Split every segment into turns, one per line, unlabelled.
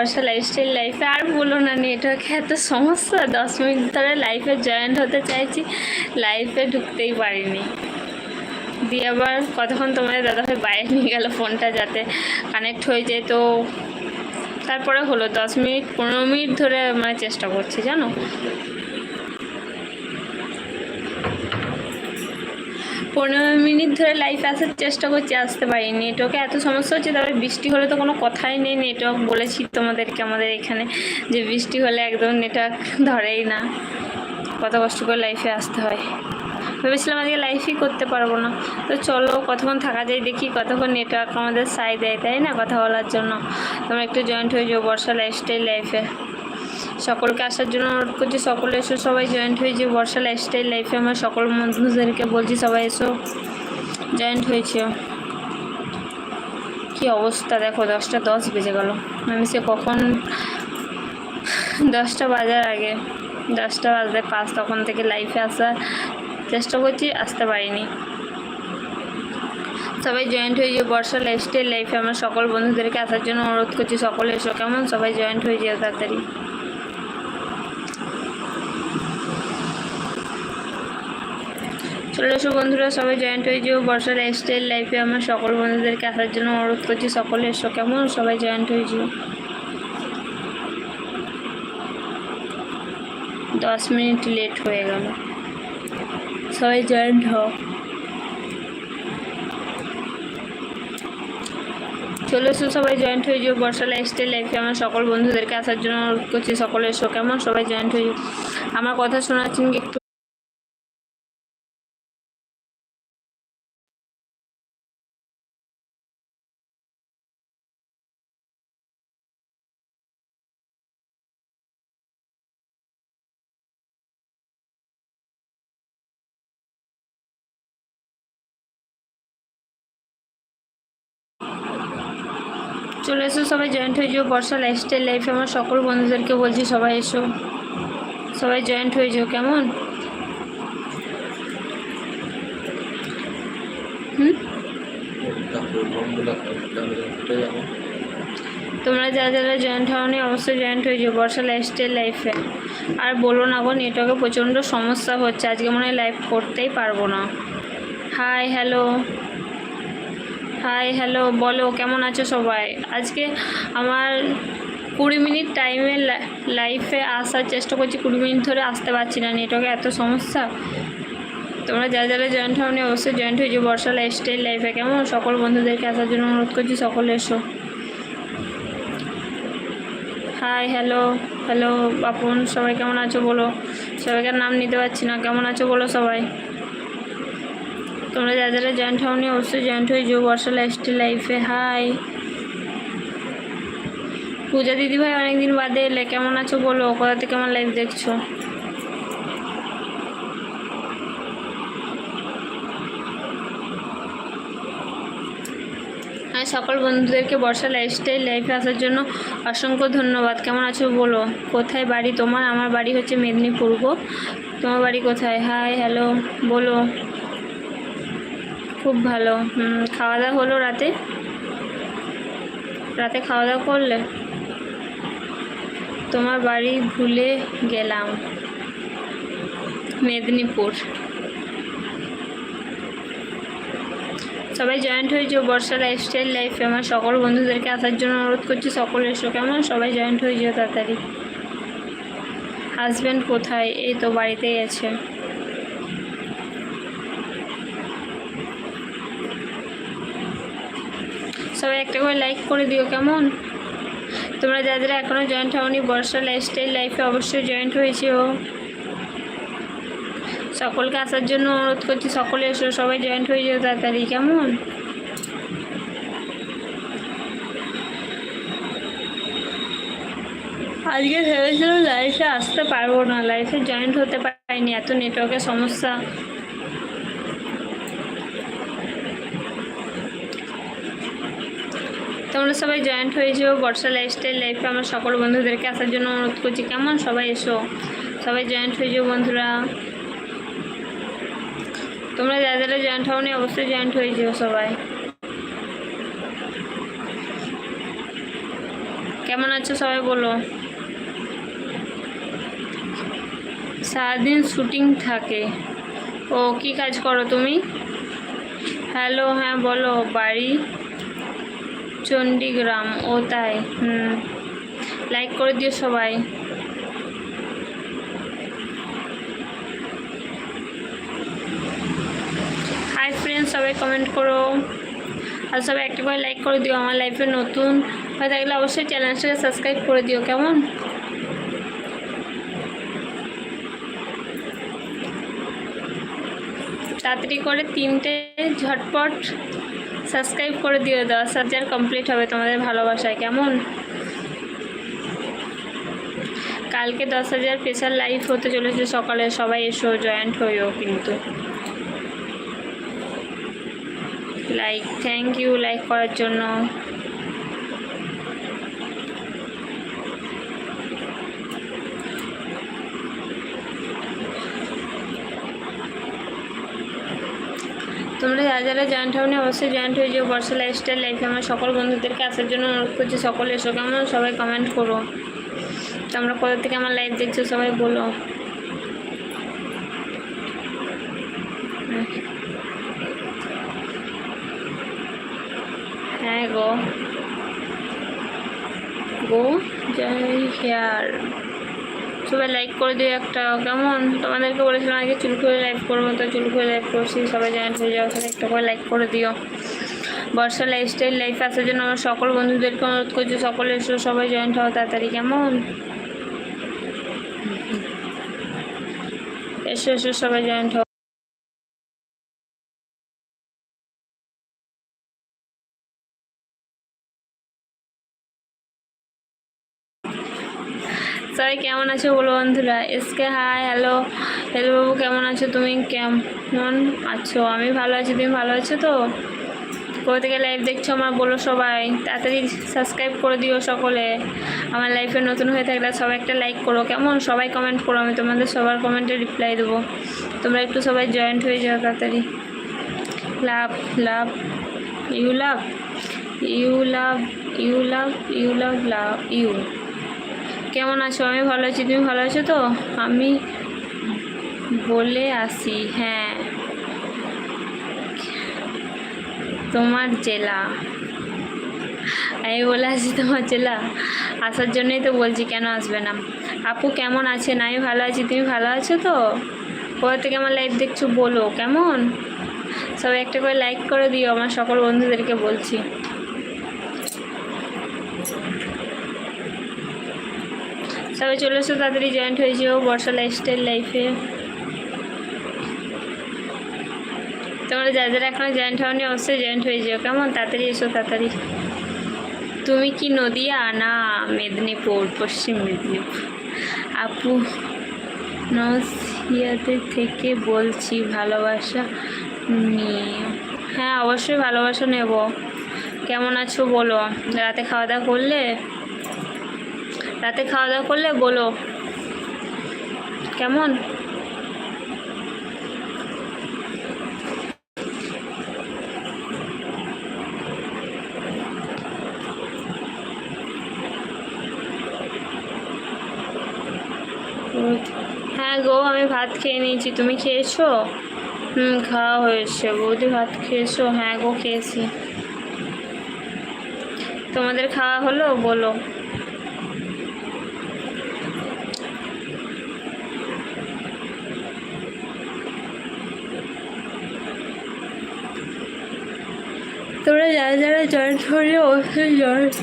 বর্ষা lifestyle লাইফে আর বলো না নেটওয়ার্ক এত সমস্যা দশ মিনিট ধরে লাইফে জয়েন্ট হতে চাইছি লাইফে ঢুকতেই পারিনি দিয়ে আবার কতক্ষণ তোমাদের দাদাভাই বাইরে নিয়ে গেল ফোনটা যাতে কানেক্ট হয়ে যায় তো তারপরে হলো দশ মিনিট পনেরো মিনিট ধরে মানে চেষ্টা করছি জানো পনেরো মিনিট ধরে লাইফে আসার চেষ্টা করছি আসতে পারি নেটওয়ার্কে এত সমস্যা হচ্ছে তারপরে বৃষ্টি হলে তো কোনো কথাই নেই নেটওয়ার্ক বলেছি তোমাদেরকে আমাদের এখানে যে বৃষ্টি হলে একদম নেটওয়ার্ক ধরেই না কত কষ্ট করে লাইফে আসতে হয় ভেবেছিলাম আজকে লাইফই করতে পারবো না তো চলো কতক্ষণ থাকা যায় দেখি কতক্ষণ নেটওয়ার্ক আমাদের সাই দেয় তাই না কথা বলার জন্য তোমরা একটু জয়েন্ট হয়ে যাও বর্ষা লাইফস্টাইল লাইফে সকলকে আসার জন্য অনুরোধ করছি সকলে এসো সবাই জয়েন্ট হয়েছে বর্ষা লাইফস্টাইল লাইফে আমার সকল বন্ধুদেরকে বলছি সবাই এসো জয়েন্ট হয়েছে কি অবস্থা দেখো দশটা দশ বেজে গেল আমি সে কখন দশটা বাজার আগে দশটা বাজতে পাঁচ তখন থেকে লাইফে আসার চেষ্টা করছি আসতে পারিনি সবাই জয়েন্ট হয়ে যে বর্ষা লাইফস্টাইল লাইফে আমার সকল বন্ধুদেরকে আসার জন্য অনুরোধ করছি সকলে এসো কেমন সবাই জয়েন্ট হয়ে যেও তাড়াতাড়ি চলে এসো বন্ধুরা সবাই জয়েন্ট হয়ে যেও বর্ষা লাইফস্টাইল লাইফে আমার সকল বন্ধুদেরকে আসার জন্য অনুরোধ করছি সকলে এসো কেমন সবাই জয়েন্ট হয়ে যেও দশ মিনিট লেট হয়ে গেল সবাই জয়েন্ট হও চলে এসো সবাই জয়েন্ট হয়ে যেও বর্ষা লাইফস্টাইল লাইফে আমার সকল বন্ধুদেরকে আসার জন্য অনুরোধ করছি সকলে এসো কেমন সবাই জয়েন্ট হয়ে যেও আমার কথা শোনাচ্ছেন কি একটু চলে এসো সবাই জয়েন্ট হয়ে যাও বর্ষা লাইফস্টাইল লাইফে আমার সকল বন্ধুদেরকে বলছি সবাই এসো সবাই জয়েন্ট হয়ে যাও কেমন তোমরা যারা যারা জয়েন্ট নেই অবশ্যই জয়েন্ট হয়ে যাও বর্ষা লাইফস্টাইল লাইফে আর বলো না গো নেটওয়ার্কে প্রচণ্ড সমস্যা হচ্ছে আজকে মনে হয় লাইভ করতেই পারবো না হাই হ্যালো হাই হ্যালো বলো কেমন আছো সবাই আজকে আমার কুড়ি মিনিট টাইমে লাইফে আসার চেষ্টা করছি কুড়ি মিনিট ধরে আসতে পারছি না নেটওয়ার্কে এত সমস্যা তোমরা যা যারা জয়েন্ট হওনি অবশ্যই জয়েন্ট হয়েছো বর্ষা লাইফস্টাইল লাইফে কেমন সকল বন্ধুদেরকে আসার জন্য অনুরোধ করছি সকলে এসো হাই হ্যালো হ্যালো বাপন সবাই কেমন আছো বলো সবাইকার নাম নিতে পারছি না কেমন আছো বলো সবাই তোমরা যারা যারা জয়েন্ট হওনি অবশ্যই জয়েন্ট হয়ে যোগ বর্ষা লাইফস্টাইল লাইফে হাই পূজা দিদিভাই অনেকদিন বাদে এলে কেমন আছো বলো কোথা থেকে লাইফ দেখছো হ্যাঁ সকল বন্ধুদেরকে বর্ষা লাইফস্টাইল লাইফে আসার জন্য অসংখ্য ধন্যবাদ কেমন আছো বলো কোথায় বাড়ি তোমার আমার বাড়ি হচ্ছে মেদিনীপুর তোমার বাড়ি কোথায় হাই হ্যালো বলো খুব ভালো খাওয়া দাওয়া হলো রাতে রাতে খাওয়া দাওয়া করলে তোমার বাড়ি ভুলে গেলাম মেদিনীপুর সবাই জয়েন্ট হয়েছো যাও বর্ষা লাইফস্টাইল লাইফে আমার সকল বন্ধুদেরকে আসার জন্য অনুরোধ করছি সকলে এসো কেমন সবাই জয়েন্ট হয়ে যেও তাড়াতাড়ি হাজব্যান্ড কোথায় এই তো বাড়িতেই আছে সবাই একটা করে লাইক করে দিও কেমন তোমরা যাদের এখনও জয়েন্ট হওনি বর্ষা লাইফস্টাইল লাইফে অবশ্যই জয়েন্ট ও সকলকে আসার জন্য অনুরোধ করছি সকলে এসো সবাই জয়েন্ট হয়ে যাও তাড়াতাড়ি কেমন আজকে ভেবেছিলাম লাইফে আসতে পারবো না লাইফে জয়েন্ট হতে পারিনি এত নেটওয়ার্কের সমস্যা তোমরা সবাই জয়েন্ট হয়ে যাও বর্ষা লাইফস্টাইল লাইফে আমার সকল বন্ধুদেরকে আসার জন্য অনুরোধ করছি কেমন সবাই এসো সবাই জয়েন্ট হয়ে যাও বন্ধুরা তোমরা যারা যারা জয়েন্ট হওনি অবশ্যই জয়েন্ট হয়ে যাও সবাই কেমন আছো সবাই বলো সারাদিন শুটিং থাকে ও কি কাজ করো তুমি হ্যালো হ্যাঁ বলো বাড়ি চণ্ডীগ্রাম ও তাই হুম লাইক করে দিও সবাই হাই ফ্রেন্ডস সবাই কমেন্ট করো আর সবাই একটা করে লাইক করে দিও আমার লাইফে নতুন হয়ে থাকলে অবশ্যই চ্যানেলটাকে সাবস্ক্রাইব করে দিও কেমন তাড়াতাড়ি করে তিনটে ঝটপট সাবস্ক্রাইব করে দিও দশ হাজার কমপ্লিট হবে তোমাদের ভালোবাসায় কেমন কালকে দশ হাজার স্পেশাল লাইভ হতে চলেছে সকালে সবাই এসো জয়েন্ট হইও কিন্তু লাইক থ্যাংক ইউ লাইক করার জন্য যারা যারা জয়েন্ট হওনি অবশ্যই জয়েন্ট হয়ে যাও বর্ষা লাইফস্টাইল লাইফে আমার সকল বন্ধুদেরকে আসার জন্য অনুরোধ করছি সকলে এসো কেমন সবাই কমেন্ট করো তোমরা কোথা থেকে আমার লাইফ দেখছো সবাই বলো হ্যাঁ গো গো যাই হেয়ার সবাই লাইক করে দিও একটা কেমন তোমাদেরকে বলেছিলাম আগে খুলে লাইক করবো তো চুল খুলে লাইভ করছি সবাই জয়েন্ট হয়ে যাও সবাই একটা করে লাইক করে দিও বর্ষা লাইফস্টাইল লাইফ আসার জন্য আমার সকল বন্ধুদেরকে অনুরোধ করছি সকলে এসো সবাই জয়েন্ট হও তাড়াতাড়ি কেমন এসো এসো সবাই জয়েন্ট হও সবাই কেমন আছো বলো বন্ধুরা এসকে হাই হ্যালো হ্যালো বাবু কেমন আছো তুমি কেমন আছো আমি ভালো আছি তুমি ভালো আছো তো কোথা থেকে লাইভ দেখছো আমার বলো সবাই তাড়াতাড়ি সাবস্ক্রাইব করে দিও সকলে আমার লাইফে নতুন হয়ে থাকলে সবাই একটা লাইক করো কেমন সবাই কমেন্ট করো আমি তোমাদের সবার কমেন্টে রিপ্লাই দেবো তোমরা একটু সবাই জয়েন্ট হয়ে যাও তাড়াতাড়ি love love you love you love you love you love love you কেমন আছো আমি ভালো আছি তুমি ভালো আছো তো আমি বলে আসি হ্যাঁ তোমার জেলা আমি বলে আসি তোমার জেলা আসার জন্যই তো বলছি কেন আসবে না আপু কেমন আছেন আমি ভালো আছি তুমি ভালো আছো তো কোথা থেকে আমার লাইভ দেখছো বলো কেমন সবাই একটা করে লাইক করে দিও আমার সকল বন্ধুদেরকে বলছি সবাই চলে এসো তাড়াতাড়ি জয়েন্ট হয়ে যেও বর্ষা লাইফস্টাইল লাইফে তোমরা যা যারা এখনো জয়েন্ট নিয়ে অবশ্যই জয়েন্ট হয়ে যাও কেমন তাড়াতাড়ি এসো তাড়াতাড়ি তুমি কি নদিয়া না মেদিনীপুর পশ্চিম মেদিনীপুর আপু নিয়াতে থেকে বলছি ভালোবাসা নিয়ে হ্যাঁ অবশ্যই ভালোবাসা নেব কেমন আছো বলো রাতে খাওয়া দাওয়া করলে রাতে খাওয়া দাওয়া করলে বলো কেমন হ্যাঁ গো আমি ভাত খেয়ে নিয়েছি তুমি খেয়েছো হুম খাওয়া হয়েছে বৌদি ভাত খেয়েছো হ্যাঁ গো খেয়েছি তোমাদের খাওয়া হলো বলো তোমরা যারা যারা জয়েন্ট হয়ে অবশ্যই জয়েন্ট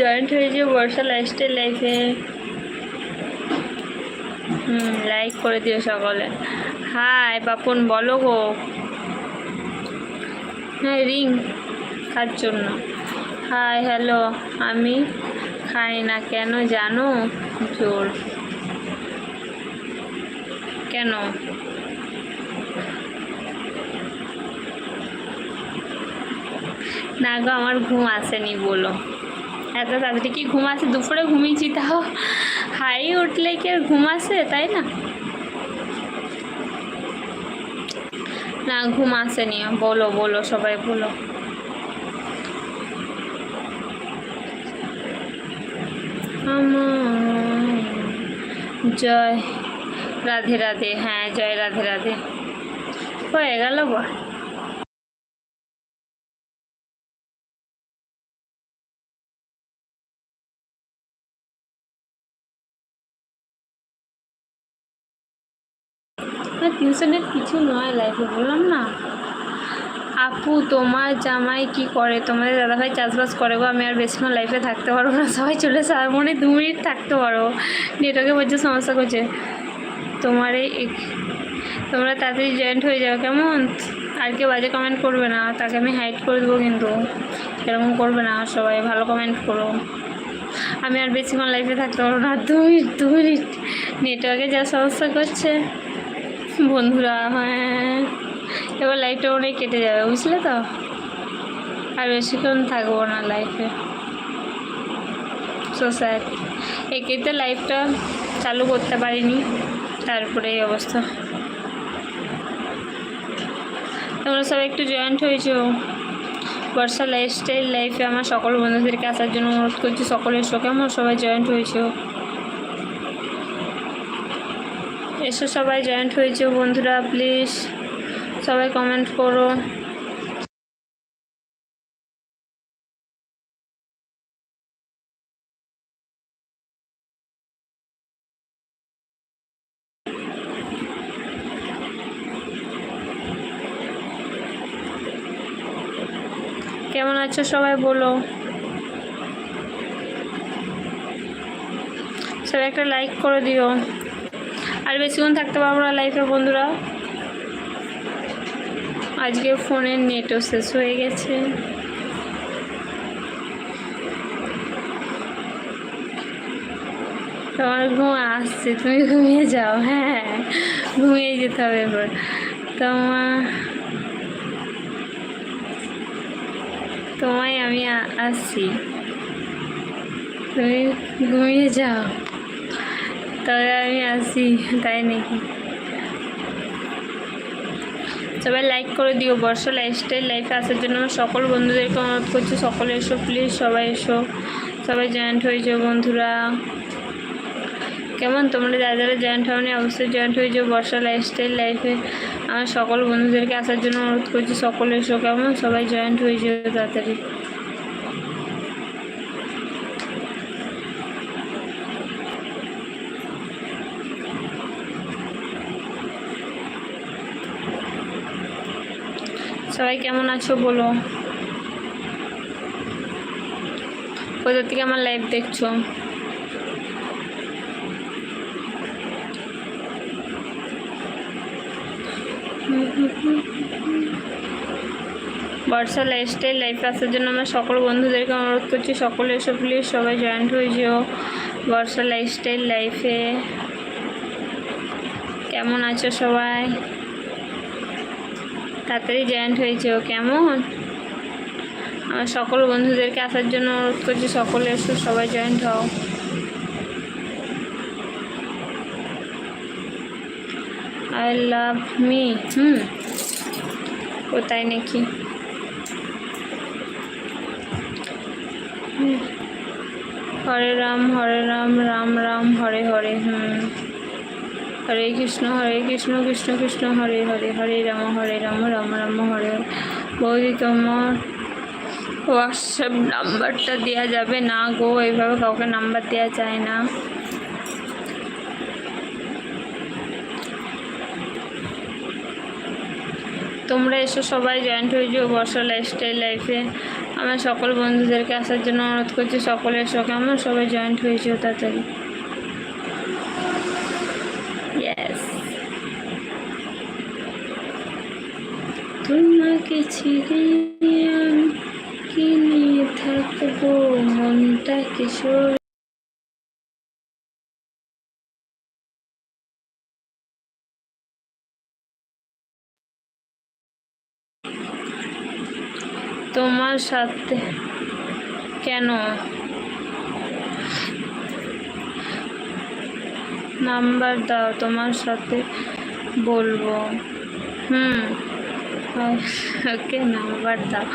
জয়েন্ট হয়ে যে বর্ষা লাইফস্টাইল লাইফে হুম লাইক করে দিও সকলে হাই বাপন বলো গো হ্যাঁ রিং তার জন্য হাই হ্যালো আমি খাই না কেন জানো জোর কেন না গো আমার ঘুম আসেনি বলো এত তাড়াতাড়ি কি ঘুম আছে দুপুরে ঘুমিয়েছি তাও হাই উঠলে কি আর ঘুম আসে তাই না না ঘুম আসেনি বলো বলো সবাই বলো জয় রাধে রাধে হ্যাঁ জয় রাধে রাধে হয়ে গেল বল টেনশনের কিছু নয় লাইফে বললাম না আপু তোমার জামাই কি করে তোমাদের দাদাভাই চাষবাস করে গো আমি আর বেশিক্ষণ লাইফে থাকতে পারবো না সবাই চলে এসে আর মনে দু মিনিট থাকতে পারবো নেটওয়ার্কে বলছে সমস্যা করছে তোমার এই তোমরা তাড়াতাড়ি জয়েন্ট হয়ে যাও কেমন আর কেউ বাজে কমেন্ট করবে না তাকে আমি হাইট করে দেবো কিন্তু এরকম করবে না সবাই ভালো কমেন্ট করো আমি আর বেশিক্ষণ লাইফে থাকতে পারবো না দু মিনিট দু মিনিট নেটওয়ার্কে যা সমস্যা করছে বন্ধুরা হ্যাঁ এবার লাইটটা অনেক কেটে যাবে বুঝলে তো আর বেশিক্ষণ থাকবো না লাইফে সো স্যার একেই তো লাইফটা চালু করতে পারিনি তারপরে এই অবস্থা তোমরা সবাই একটু জয়েন্ট হয়েছো বর্ষা লাইফস্টাইল লাইফে আমার সকল বন্ধুদেরকে আসার জন্য অনুরোধ করছি সকলের শোকে আমার সবাই জয়েন্ট হয়েছে এসো সবাই জয়েন্ট হয়েছে বন্ধুরা প্লিজ সবাই কমেন্ট করো কেমন আছো সবাই বলো সবাই একটা লাইক করে দিও আর বেশিক্ষণ থাকতে পারবো না লাইফের বন্ধুরা আজকে ফোনের নেটও শেষ হয়ে গেছে তোমার ঘুম আসছে তুমি ঘুমিয়ে যাও হ্যাঁ ঘুমিয়ে যেতে হবে এবার তোমার তোমায় আমি আসছি তুমি ঘুমিয়ে যাও তাহলে আমি আসি তাই নাকি সবাই লাইক করে দিও বর্ষা লাইফস্টাইল লাইফে আসার জন্য আমার সকল বন্ধুদেরকে অনুরোধ করছি সকলে এসো প্লিজ সবাই এসো সবাই জয়েন্ট হয়ে যাও বন্ধুরা কেমন তোমরা যারা যারা জয়েন্ট হওনি অবশ্যই জয়েন্ট হয়ে যাও বর্ষা লাইফস্টাইল লাইফে আমার সকল বন্ধুদেরকে আসার জন্য অনুরোধ করছি সকলে এসো কেমন সবাই জয়েন্ট হয়ে যাও তাড়াতাড়ি সবাই কেমন আছো বলো কোথা থেকে আমার লাইভ দেখছো বর্ষা লাইফস্টাইল লাইফে আসার জন্য আমার সকল বন্ধুদেরকে অনুরোধ করছি সকলে এসে প্লিজ সবাই জয়েন্ট হয়ে যেও বর্ষা লাইফস্টাইল লাইফে কেমন আছো সবাই তাড়াতাড়ি জয়েন্ট হয়েছে ও কেমন আমার সকল বন্ধুদেরকে আসার জন্য অনুরোধ করছি সকলে এসো সবাই জয়েন্ট হও আই লাভ মি হুম কোথায় নাকি হরে রাম হরে রাম রাম রাম হরে হরে হুম হরে কৃষ্ণ হরে কৃষ্ণ কৃষ্ণ কৃষ্ণ হরে হরে হরে রাম হরে রাম রাম রাম হরে বৌদি তোমার হোয়াটসঅ্যাপ নাম্বারটা দেওয়া যাবে না গো এইভাবে কাউকে নাম্বার দেওয়া যায় না তোমরা এসো সবাই জয়েন্ট হয়ে যাও বর্ষা লাইফস্টাইল লাইফে আমার সকল বন্ধুদেরকে আসার জন্য অনুরোধ করছি সকলে এসো কেমন সবাই জয়েন্ট হয়ে যাও তাড়াতাড়ি তোমাকে ছেড়ে আমি কি নিয়ে থাকবো মনটা কিশোর তোমার সাথে কেন নাম্বার দাও তোমার সাথে বলবো হুম ওকে নাম্বার দাও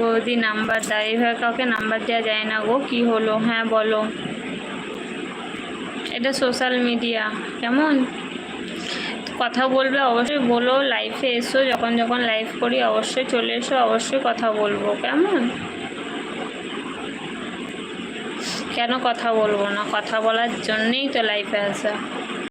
বৌদি নাম্বার দাও এইভাবে কাউকে নাম্বার দেওয়া যায় না গো কি হলো হ্যাঁ বলো এটা সোশ্যাল মিডিয়া কেমন কথা বলবে অবশ্যই বলো লাইফে এসো যখন যখন লাইভ করি অবশ্যই চলে এসো অবশ্যই কথা বলবো কেমন কেন কথা বলবো না কথা বলার জন্যেই তো লাইফে আসা